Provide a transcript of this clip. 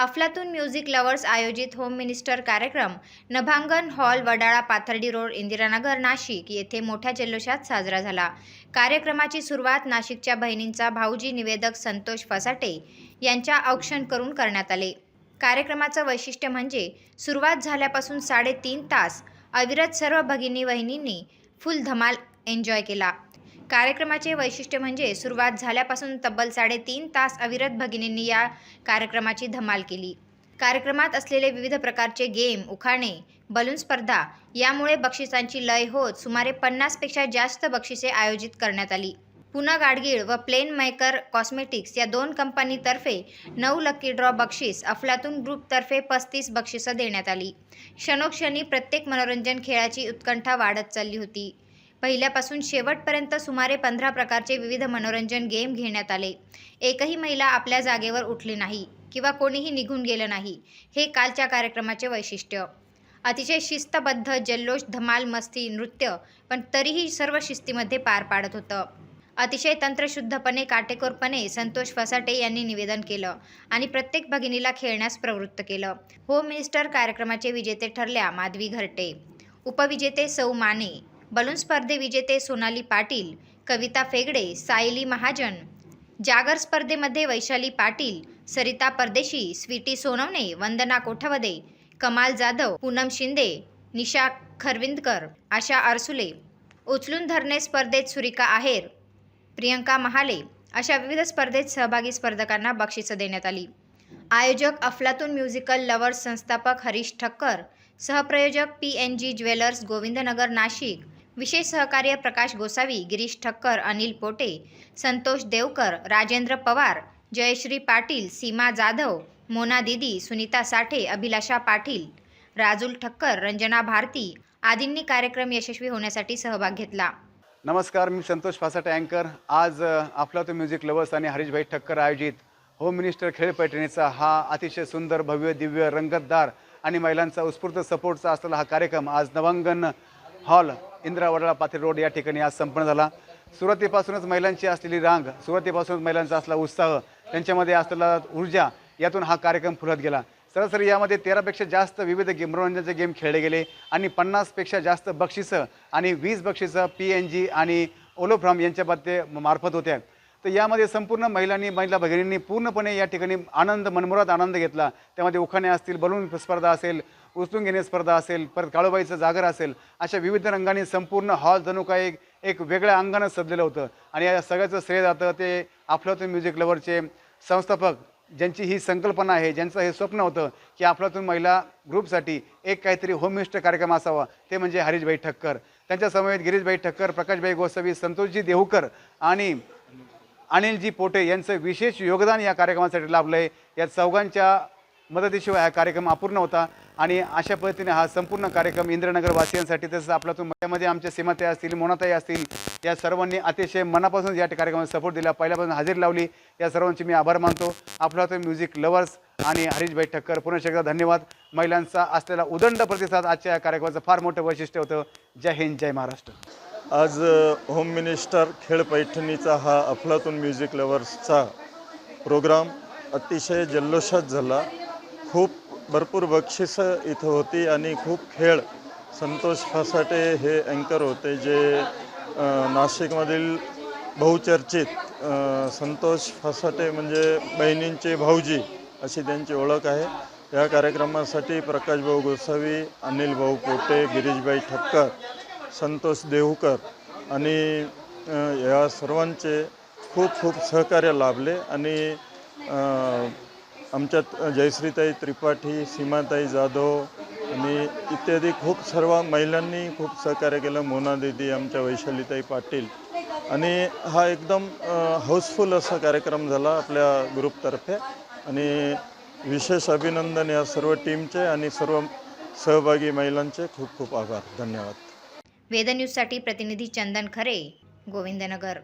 अफलातून music lovers आयोजित home minister कार्यक्रम नभांगण हॉल वडाळा पाथर्डी रोड इंदिरानगर नाशिक येथे मोठ्या जल्लोषात साजरा झाला. कार्यक्रमाची सुरुवात नाशिकच्या बहिणींचा भाऊजी निवेदक संतोष फसाटे यांच्या औक्षण करून करण्यात आले. कार्यक्रमाचं वैशिष्ट्य म्हणजे सुरुवात झाल्यापासून साडेतीन तास अविरत सर्व भगिनी वहिनींनी फुल धमाल एन्जॉय केला. कार्यक्रमाचे वैशिष्ट्य म्हणजे सुरुवात झाल्यापासून तब्बल साडेतीन तास अविरत भगिनींनी या कार्यक्रमाची धमाल केली. कार्यक्रमात असलेले विविध प्रकारचे गेम उखाणे बलून स्पर्धा यामुळे बक्षिसांची लय होत सुमारे पन्नासपेक्षा जास्त बक्षिसे आयोजित करण्यात आली. पुना गाडगीळ व प्लेन मेकर कॉस्मेटिक्स या दोन कंपनीतर्फे नऊ लकी ड्रॉ बक्षीस अफलातून ग्रुपतर्फे पस्तीस बक्षिसं देण्यात आली. क्षणोक्षणी प्रत्येक मनोरंजन खेळाची उत्कंठा वाढत चालली होती. पहिल्यापासून शेवटपर्यंत सुमारे पंधरा प्रकारचे विविध मनोरंजन गेम घेण्यात आले. एकही महिला आपल्या जागेवर उठली नाही किंवा कोणीही निघून गेलं नाही हे कालच्या कार्यक्रमाचे वैशिष्ट्य. अतिशय शिस्तबद्ध जल्लोष धमाल मस्ती नृत्य पण तरीही सर्व शिस्तीमध्ये पार पाडत होतं. अतिशय तंत्रशुद्धपणे काटेकोरपणे संतोष फसाटे यांनी निवेदन केलं आणि प्रत्येक भगिनीला खेळण्यास प्रवृत्त केलं. होम मिनिस्टर कार्यक्रमाचे विजेते ठरल्या माधवी घरटे. उपविजेते सौ माने. बलून स्पर्धे विजेते सोनाली पाटील कविता फेगडे सायली महाजन जागर स्पर्धेमध्ये वैशाली पाटील सरिता परदेशी स्वीटी सोनवणे वंदना कोठवदे कमाल जाधव पूनम शिंदे निशा खरविंदकर आशा आरसुले उचलून धरणे स्पर्धेत सुरिका आहेर प्रियंका महाले अशा विविध स्पर्धेत सहभागी स्पर्धकांना बक्षिसं देण्यात आली. आयोजक अफलातून म्युझिकल लवर्स संस्थापक Harish Thakkar सहप्रयोजक P N G jewellers Govindnagar Nashik विशेष सहकार्य प्रकाश गोसावी गिरीश ठक्कर अनिल पोटे संतोष देवकर राजेंद्र पवार जयश्री पाटील सीमा जाधव मोना दिदी सुनीता साठे अभिलाषा पाटील राजुल ठक्कर रंजना भारती आदींनी कार्यक्रम यशस्वी होण्यासाठी सहभाग घेतला. नमस्कार मी संतोष फासाटे अँकर. आज आपला तो म्युझिक लवर्स आणि हरीशभाई ठक्कर आयोजित होम मिनिस्टर खेळ पैठणीचा हा अतिशय सुंदर भव्य दिव्य रंगतदार आणि महिलांचा उत्स्फूर्त सपोर्टचा असलेला हा कार्यक्रम आज नवांगण हॉल इंदिरा वडाळा पाथरी रोड या ठिकाणी आज संपन्न झाला. सुरुवातीपासूनच महिलांची असलेली रांग सुरुवातीपासूनच महिलांचा असला उत्साह त्यांच्यामध्ये असलेला ऊर्जा यातून हा कार्यक्रम फुलत गेला. सरासरी यामध्ये तेरापेक्षा जास्त विविध गेम मनोरंजनाचे गेम खेळले गेले आणि पन्नासपेक्षा जास्त बक्षिसं आणि वीस बक्षिसं पी एन जी आणि ओलोफ्रॉम यांच्या बाबते मार्फत होत्या. तर यामध्ये संपूर्ण महिलांनी महिला भगिनींनी पूर्णपणे या ठिकाणी आनंद मनमुरात आनंद घेतला. त्यामध्ये उखाणे असतील बलून स्पर्धा असेल उचलून घेणे स्पर्धा असेल परत काळूबाईचं जागर असेल अशा विविध रंगांनी संपूर्ण हॉल जणू काय एक एक वेगळ्या अंगानं सजलेलं होतं. आणि या सगळ्याचं श्रेय जातं ते अफलातून म्युझिक लवरचे संस्थापक ज्यांची ही संकल्पना आहे ज्यांचं हे स्वप्न होतं की आपल्यातून महिला ग्रुपसाठी एक काहीतरी होम कार्यक्रम असावा ते म्हणजे हरीशभाई ठक्कर. त्यांच्या समवेत गिरीशभाई ठक्कर प्रकाशभाई गोसावी संतोषजी देहूकर आणि अनिलजी पोटे यांचं विशेष योगदान या कार्यक्रमासाठी लाभलं आहे. या चौघांच्या मदतीशिवाय हा कार्यक्रम अपूर्ण होता आणि अशा पद्धतीने हा संपूर्ण कार्यक्रम इंद्रनगरवासियांसाठी तसंच आपल्यातून मध्यामध्ये आमच्या सीमाताई असतील मोनाताई असतील या सर्वांनी अतिशय मनापासून या कार्यक्रमाला सपोर्ट दिला. पहिल्यापासून हजेरी लावली. या सर्वांचे मी आभार मानतो. आपल्यातून म्युझिक लवर्स आणि हरीशभाई ठक्कर पुन्हा एकदा धन्यवाद. महिलांचा असलेला उदंड प्रतिसाद आजच्या या कार्यक्रमाचं फार मोठं वैशिष्ट्य होतं. जय हिंद जय महाराष्ट्र. आज होम मिनिस्टर खेळ पैठणीचा हा अफलातून म्युझिक लवर्सचा प्रोग्राम अतिशय जल्लोषात झाला. खूप भरपूर बक्षिसं इथं होती आणि खूप खेळ संतोष फासाटे हे अँकर होते जे नाशिकमधील बहुचर्चित संतोष फासाटे म्हणजे बहिणींचे भाऊजी अशी त्यांची ओळख आहे. या कार्यक्रमासाठी प्रकाशभाऊ गोसावी अनिल भाऊ पोटे गिरीशबाई ठक्कर संतोष देहूकर आणि या सर्वांचे खूप खूप सहकार्य लाभले आणि आमच्यात जयश्रीताई त्रिपाठी सीमाताई जाधव आणि इत्यादी खूप सर्व महिलांनी खूप सहकार्य केलं. मोना दिदी आमच्या वैशालीताई पाटील आणि हा एकदम हाऊसफुल असा कार्यक्रम झाला आपल्या ग्रुपतर्फे आणि विशेष अभिनंदन या सर्व टीमचे आणि सर्व सहभागी महिलांचे खूप खूप आभार. धन्यवाद. वेदन्यूजसाठी प्रतिनिधी चंदन खरे गोविंदनगर.